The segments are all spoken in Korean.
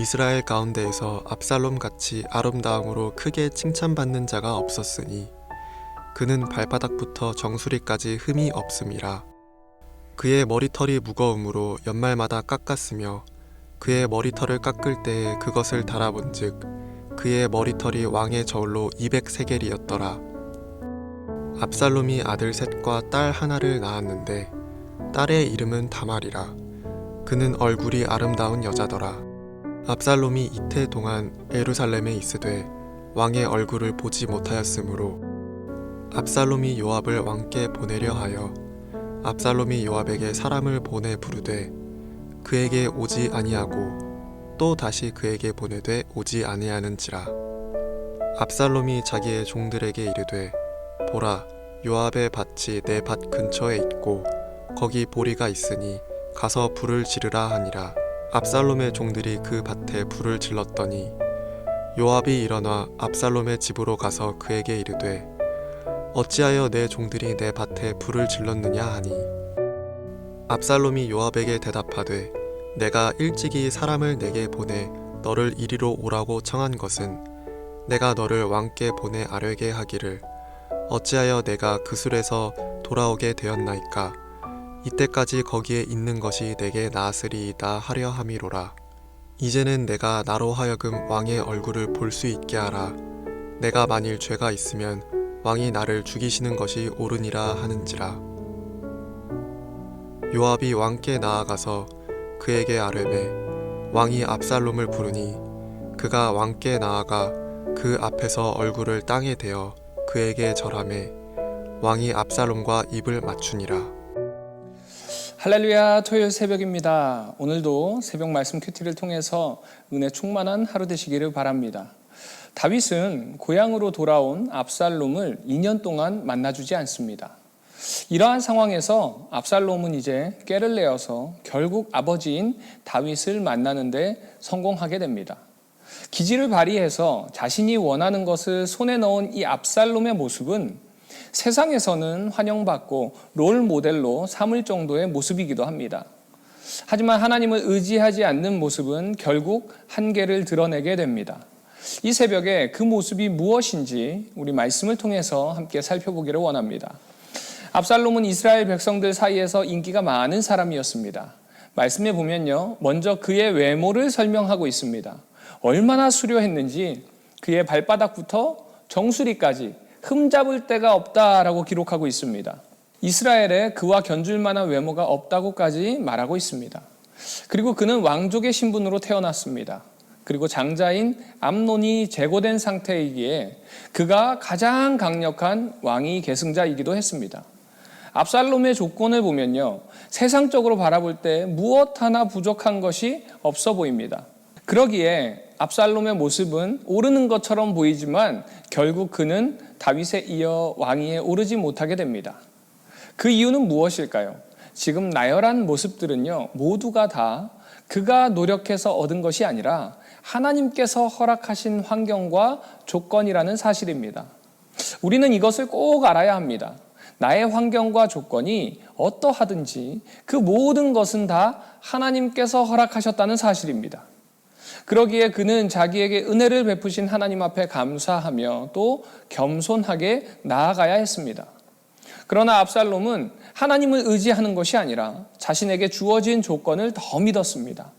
이스라엘 가운데에서 압살롬 같이 아름다움으로 크게 칭찬받는 자가 없었으니 그는 발바닥부터 정수리까지 흠이 없음이라. 그의 머리털이 무거움으로 연말마다 깎았으며 그의 머리털을 깎을 때에 그것을 달아본즉 그의 머리털이 왕의 저울로 200세겔이었더라. 압살롬이 아들 셋과 딸 하나를 낳았는데 딸의 이름은 다말이라. 그는 얼굴이 아름다운 여자더라 압살롬이 이태 동안 예루살렘에 있으되 왕의 얼굴을 보지 못하였으므로 압살롬이 요압을 왕께 보내려 하여 압살롬이 요압에게 사람을 보내 부르되 그에게 오지 아니하고 또 다시 그에게 보내되 오지 아니하는지라. 압살롬이 자기의 종들에게 이르되 보라 요압의 밭이 내 밭 근처에 있고 거기 보리가 있으니 가서 불을 지르라 하니라 압살롬의 종들이 그 밭에 불을 질렀더니 요압이 일어나 압살롬의 집으로 가서 그에게 이르되 어찌하여 내 종들이 내 밭에 불을 질렀느냐 하니? 압살롬이 요압에게 대답하되 내가 일찍이 사람을 내게 보내 너를 이리로 오라고 청한 것은 내가 너를 왕께 보내 아뢰게 하기를 어찌하여 내가 그 술에서 돌아오게 되었나이까 이때까지 거기에 있는 것이 내게 나으리이다 하려 함이로라. 이제는 내가 나로 하여금 왕의 얼굴을 볼 수 있게 하라. 내가 만일 죄가 있으면 왕이 나를 죽이시는 것이 옳으니라 하는지라. 요압이 왕께 나아가서 그에게 아뢰매 왕이 압살롬을 부르니 그가 왕께 나아가 그 앞에서 얼굴을 땅에 대어 그에게 절하매 왕이 압살롬과 입을 맞추니라 할렐루야 토요일 새벽입니다. 오늘도 새벽 말씀 큐티를 통해서 은혜 충만한 하루 되시기를 바랍니다. 다윗은 고향으로 돌아온 압살롬을 2년 동안 만나주지 않습니다. 이러한 상황에서 압살롬은 이제 깨를 내어서 결국 아버지인 다윗을 만나는데 성공하게 됩니다. 기지를 발휘해서 자신이 원하는 것을 손에 넣은 이 압살롬의 모습은 세상에서는 환영받고 롤 모델로 삼을 정도의 모습이기도 합니다. 하지만 하나님을 의지하지 않는 모습은 결국 한계를 드러내게 됩니다. 이 새벽에 그 모습이 무엇인지 우리 말씀을 통해서 함께 살펴보기를 원합니다. 압살롬은 이스라엘 백성들 사이에서 인기가 많은 사람이었습니다. 말씀에 보면요. 먼저 그의 외모를 설명하고 있습니다. 얼마나 수려했는지 그의 발바닥부터 정수리까지 흠잡을 데가 없다라고 기록하고 있습니다. 이스라엘에 그와 견줄 만한 외모가 없다고까지 말하고 있습니다. 그리고 그는 왕족의 신분으로 태어났습니다. 그리고 장자인 암논이 제거된 상태이기에 그가 가장 강력한 왕위 계승자이기도 했습니다. 압살롬의 조건을 보면요. 세상적으로 바라볼 때 무엇 하나 부족한 것이 없어 보입니다. 그러기에 압살롬의 모습은 오르는 것처럼 보이지만 결국 그는 다윗에 이어 왕위에 오르지 못하게 됩니다. 그 이유는 무엇일까요? 지금 나열한 모습들은요, 모두가 다 그가 노력해서 얻은 것이 아니라 하나님께서 허락하신 환경과 조건이라는 사실입니다. 우리는 이것을 꼭 알아야 합니다. 나의 환경과 조건이 어떠하든지 그 모든 것은 다 하나님께서 허락하셨다는 사실입니다. 그러기에 그는 자기에게 은혜를 베푸신 하나님 앞에 감사하며 또 겸손하게 나아가야 했습니다. 그러나 압살롬은 하나님을 의지하는 것이 아니라 자신에게 주어진 조건을 더 믿었습니다.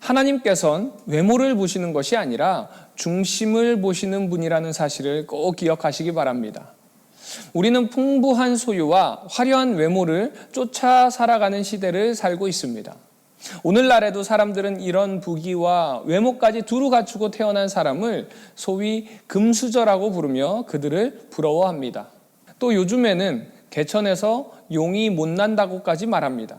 하나님께선 외모를 보시는 것이 아니라 중심을 보시는 분이라는 사실을 꼭 기억하시기 바랍니다. 우리는 풍부한 소유와 화려한 외모를 쫓아 살아가는 시대를 살고 있습니다. 오늘날에도 사람들은 이런 부귀와 외모까지 두루 갖추고 태어난 사람을 소위 금수저라고 부르며 그들을 부러워합니다. 또 요즘에는 개천에서 용이 못 난다고까지 말합니다.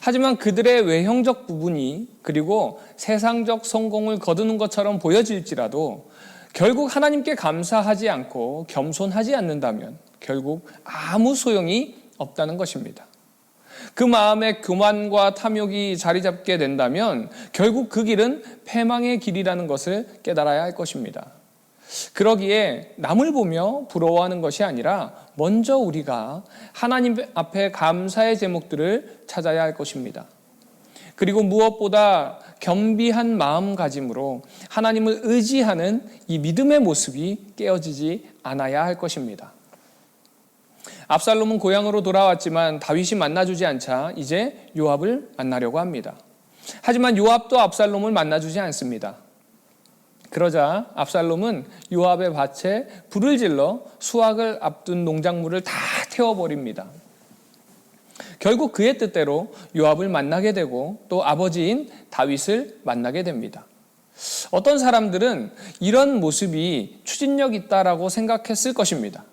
하지만 그들의 외형적 부분이 그리고 세상적 성공을 거두는 것처럼 보여질지라도 결국 하나님께 감사하지 않고 겸손하지 않는다면 결국 아무 소용이 없다는 것입니다. 그 마음에 교만과 탐욕이 자리 잡게 된다면 결국 그 길은 패망의 길이라는 것을 깨달아야 할 것입니다. 그러기에 남을 보며 부러워하는 것이 아니라 먼저 우리가 하나님 앞에 감사의 제목들을 찾아야 할 것입니다. 그리고 무엇보다 겸비한 마음가짐으로 하나님을 의지하는 이 믿음의 모습이 깨어지지 않아야 할 것입니다. 압살롬은 고향으로 돌아왔지만 다윗이 만나주지 않자 이제 요압을 만나려고 합니다. 하지만 요압도 압살롬을 만나주지 않습니다. 그러자 압살롬은 요압의 밭에 불을 질러 수확을 앞둔 농작물을 다 태워버립니다. 결국 그의 뜻대로 요압을 만나게 되고 또 아버지인 다윗을 만나게 됩니다. 어떤 사람들은 이런 모습이 추진력 있다라고 생각했을 것입니다.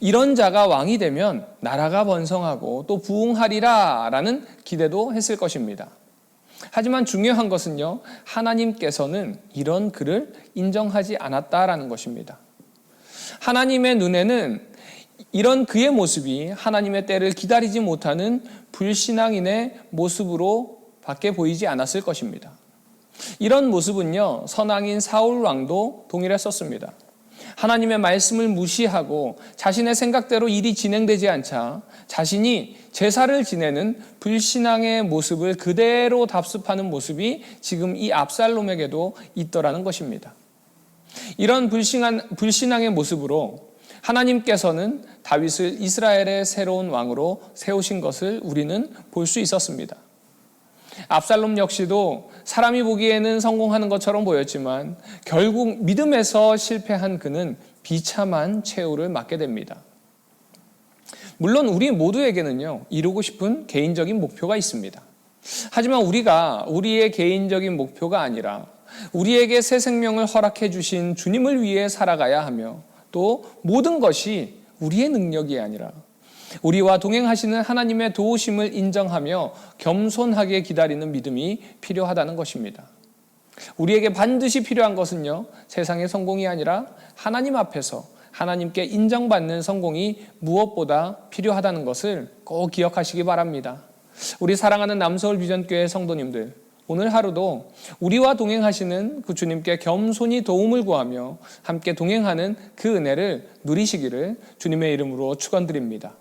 이런 자가 왕이 되면 나라가 번성하고 또 부흥하리라 라는 기대도 했을 것입니다. 하지만 중요한 것은요, 하나님께서는 이런 그를 인정하지 않았다라는 것입니다. 하나님의 눈에는 이런 그의 모습이 하나님의 때를 기다리지 못하는 불신앙인의 모습으로 밖에 보이지 않았을 것입니다. 이런 모습은요, 선왕인 사울 왕도 동일했었습니다. 하나님의 말씀을 무시하고 자신의 생각대로 일이 진행되지 않자 자신이 제사를 지내는 불신앙의 모습을 그대로 답습하는 모습이 지금 이 압살롬에게도 있더라는 것입니다. 이런 불신한, 불신앙의 모습으로 하나님께서는 다윗을 이스라엘의 새로운 왕으로 세우신 것을 우리는 볼 수 있었습니다. 압살롬 역시도 사람이 보기에는 성공하는 것처럼 보였지만 결국 믿음에서 실패한 그는 비참한 최후를 맞게 됩니다. 물론 우리 모두에게는요, 이루고 싶은 개인적인 목표가 있습니다. 하지만 우리가 우리의 개인적인 목표가 아니라 우리에게 새 생명을 허락해 주신 주님을 위해 살아가야 하며 또 모든 것이 우리의 능력이 아니라 우리와 동행하시는 하나님의 도우심을 인정하며 겸손하게 기다리는 믿음이 필요하다는 것입니다. 우리에게 반드시 필요한 것은요, 세상의 성공이 아니라 하나님 앞에서 하나님께 인정받는 성공이 무엇보다 필요하다는 것을 꼭 기억하시기 바랍니다. 우리 사랑하는 남서울 비전교회 성도님들, 오늘 하루도 우리와 동행하시는 그 주님께 겸손히 도움을 구하며 함께 동행하는 그 은혜를 누리시기를 주님의 이름으로 축원드립니다.